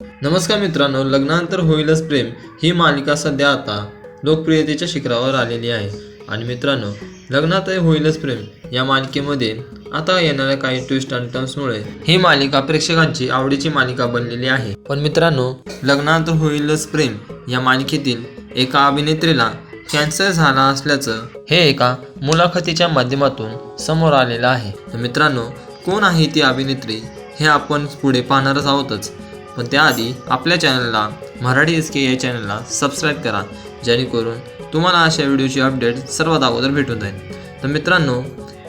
नमस्कार मित्रांनो लग्नानंतर होईलच प्रेम ही मालिका सध्या आता लोकप्रियतेच्या शिखरावर आलेली आहे. आणि मित्रांनो लग्नातही होईलच प्रेम या मालिकेमध्ये आता येणाऱ्या काही ट्विस्ट आणि टर्म्समुळे ही मालिका प्रेक्षकांची आवडीची मालिका बनलेली आहे. पण मित्रांनो लग्नानंतर होईलच प्रेम या मालिकेतील एका अभिनेत्रीला कॅन्सर झाला असल्याचं हे एका मुलाखतीच्या माध्यमातून समोर आलेलं आहे. तर मित्रांनो कोण आहे ती अभिनेत्री हे आपण पुढे पाहणारच आहोतच. पण त्याआधी आपल्या चॅनलला मराठी एस के या चॅनलला सबस्क्राईब करा जेणेकरून तुम्हाला अशा व्हिडिओची अपडेट सर्वात अगोदर भेटून जाईल. तर मित्रांनो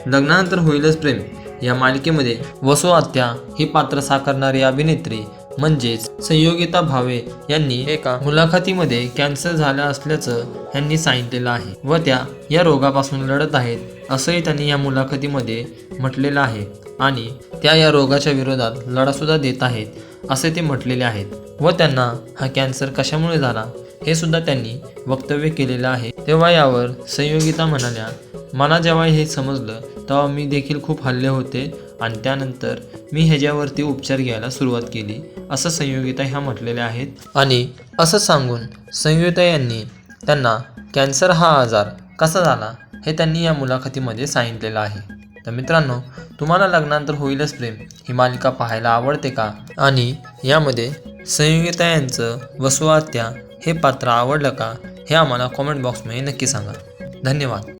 लग्नानंतर होईलच प्रेम. या मालिकेमध्ये वसु आत्या ही पात्र साकारणारी अभिनेत्री म्हणजेच संयोगिता भावे यांनी एका मुलाखतीमध्ये कॅन्सर झाला असल्याचं यांनी सांगितलेलं आहे व त्या या रोगापासून लढत आहेत असंही त्यांनी या मुलाखतीमध्ये म्हटलेलं आहे. आणि त्या या रोगाच्या विरोधात लढासुद्धा देत आहेत. असे ते म्हटलेले आहेत व त्यांना हा कॅन्सर कशामुळे झाला हे सुद्धा त्यांनी वक्तव्य केलेलं आहे. तेव्हा यावर संयोगिता म्हणाल्या मला जेव्हा हे समजलं तेव्हा मी देखील खूप हल्ले होते आणि त्यानंतर मी ह्याच्यावरती उपचार घ्यायला सुरुवात केली असं संयोगिता ह्या म्हटलेल्या आहेत. आणि असं सांगून संयोगिता यांनी त्यांना कॅन्सर हा आजार कसा झाला? हे त्यांनी या मुलाखतीमध्ये सांगितलेलं आहे. तर मित्रांनो तुम्हाला लग्नानंतर होईलच प्रेम. ही मालिका पाहायला आवडते का? आणि यामध्ये संयोगिता यांचं वसुआत्या हे पात्र आवडलं का? हे आम्हाला कॉमेंट बॉक्समध्ये नक्की सांगा. धन्यवाद.